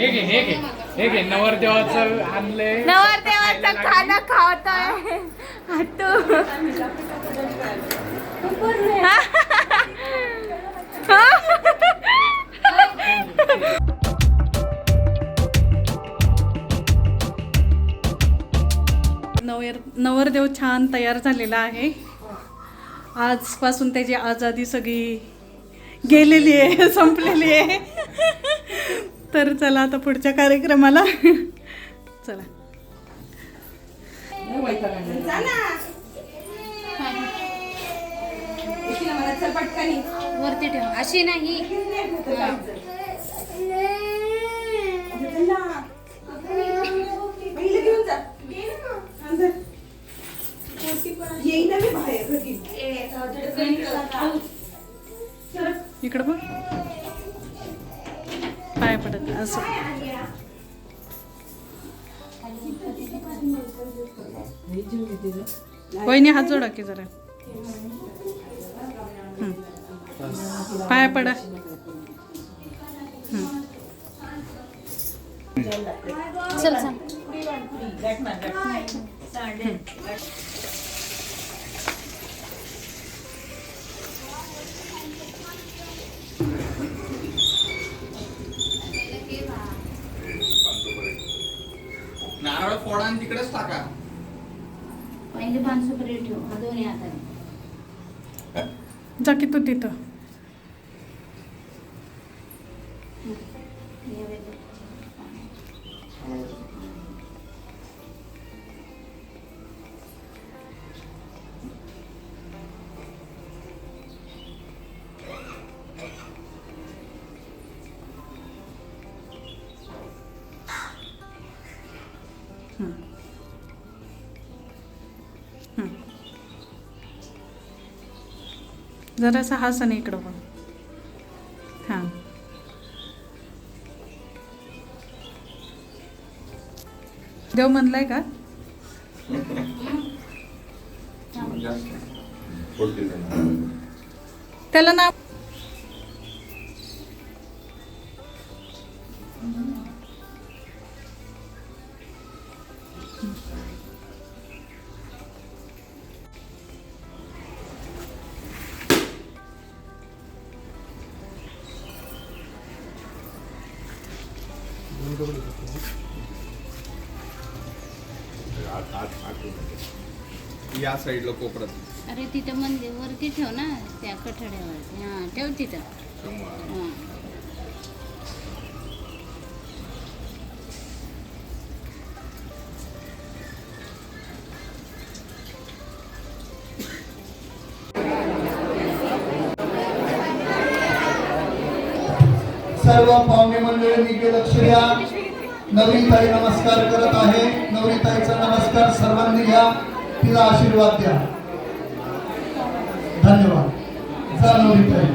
हे घे हे घे. हे घे नवरदेवाचं आणले नवरदेवाचं खाणं खावतोय तू नवर नवरदेव छान तयार झालेला आहे. आजपासून त्याची आजादी सगळी गेलेली आहे संपलेली आहे. तर चला आता पुढच्या कार्यक्रमाला. चला. वरती ठेव. अशी नाही. इकडं बघ. असं. वहिनी हात जोडा की जरा. पाया पडा. चल चल. फोडा आणि तिकडेच टाका. पहिले पान सुपारी ठेव हा दोन्ही हाताने जा की तू तिथं. हं. जरासा हा सण इकडं बघ. हां. देव म्हणलाय का? त्याला नाव या साईडला कोपऱ्यात. अरे तिथं मंदिर वरती ठेव ना त्या कठड्यावरती. हा ठेव तिथं. हा. सर्व पाहुणे मंडळी लक्ष द्या नवीन ताई नमस्कार करत आहे. नवरी ताईचा नमस्कार सर्वांनी घ्या. तिला आशीर्वाद द्या. धन्यवाद. जा नवरी ताई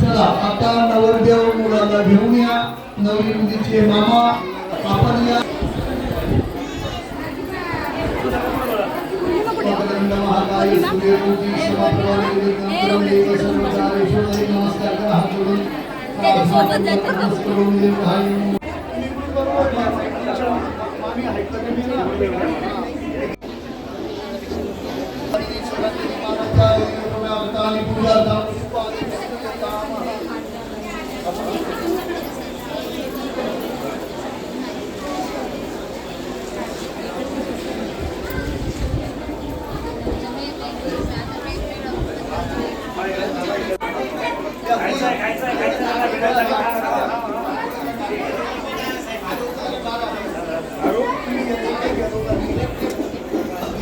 चला आता नवरदेव मुलाला घेऊन या. नवरी मुलीचे मामा आपण या. नमस्कार करा हात जोडून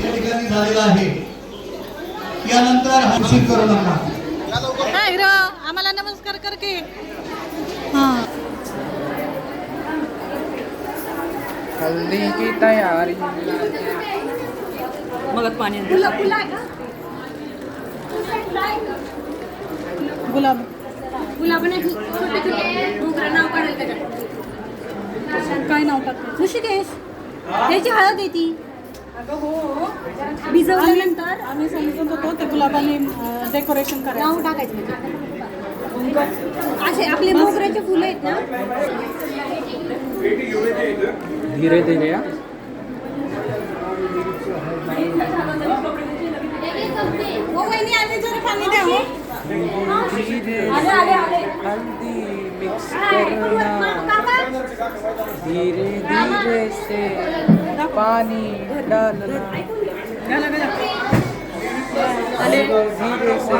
या ठिकाणी झालेला आहे यानंतर हासिल करू नका. आम्हाला नमस्कार कर की. हां. हल्दीची तयारी. गुलाब गुलाब. नाही छोटे नाव काढायला काय नाव टाकते ऋषिकेश. त्याची हळद येते भिजवल्यानंतर? आम्ही समजून होतो ते गुलाबाने डेकोरेशन नाव करायचं. टाकायचं त्याच्यात. असे आपले मोगऱ्याचे फुलं आहेत ना? धीरे धीरे या. हो वहिनी आले जरा पाणी द्या हो. आले आले आले. हल्दी मिक्स करना धीरे धीरे से पानी डालना घाला, धीरे से।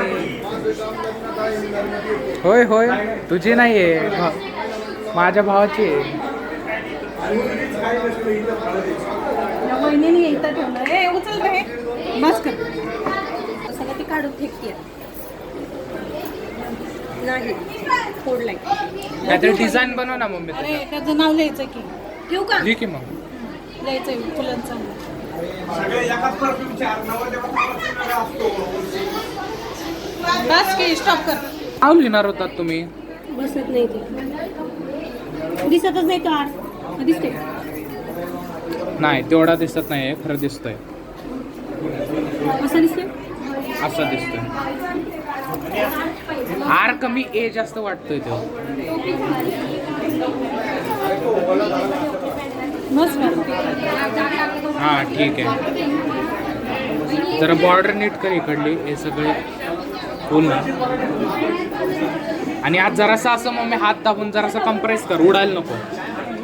होय होय तुझी नाही आहे भा- माझ्या भावाची आहे. उचल बस कर. ती काढून फेकते नाही. फोडलाय काहीतरी डिझाईन बनव ना मम्मी अरे त्याचं नाव लिहायचं की. ठेवू का? ठीक आहे मग. लिहायचं फुलांचं बस की स्टॉप कर. नाव लिहिणार होतात तुम्ही? बसत नाही ते. दिसतच नाही तो आड दिसते नाही तेवढा दिसत नाही खरं दिसतंय. असं दिसते असं दिसतोय. आर कमी ए जास्त वाटतोय तो. हा ठीक आहे. जरा बॉर्डर नीट कर इकडली हे सगळे फुल ना. आणि आज जरासा असं मग मी हात दाबून जरासा कम्प्रेस कर उडायला नको.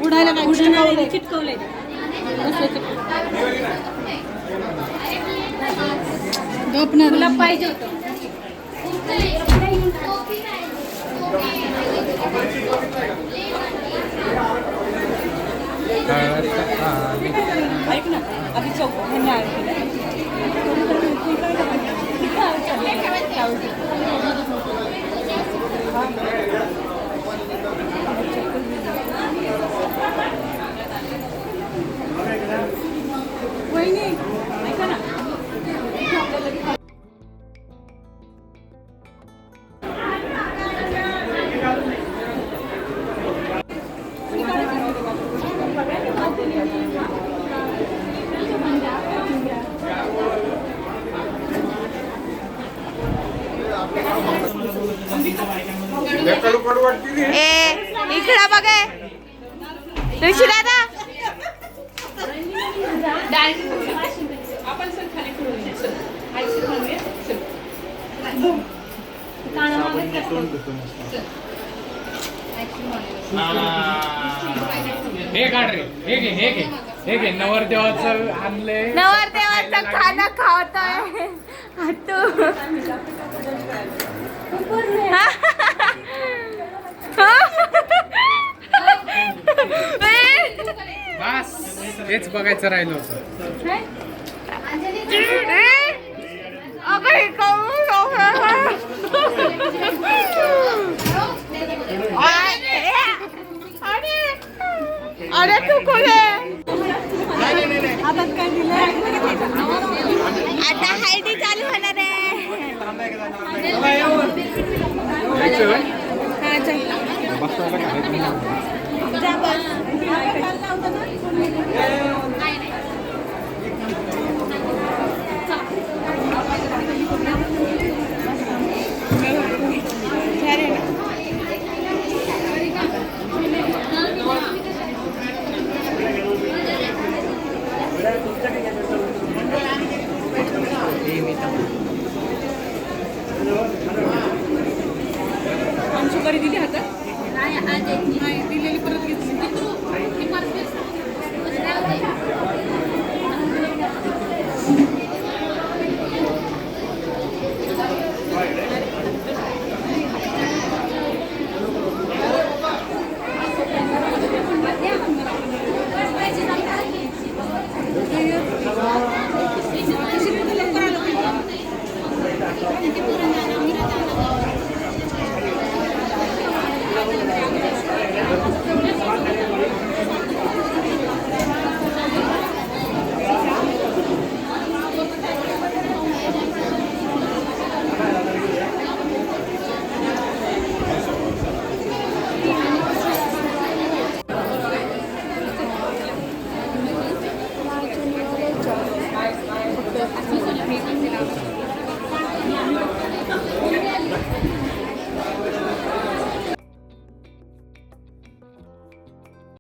उडायला पाहिजे होतं. ऐक ना आधी चौक म्हणजे ऋषी दादा. हे काढ रे. हे घे हे घे. हे घे. नवरदेवाचं आणले नवरदेवाचं खाणं खावतोय तू. बस. हेच बघायचं राहिलं होतं. अगं अरे तू कुठे हातात काय आता हळदी चालू. होणार आहे जा बस.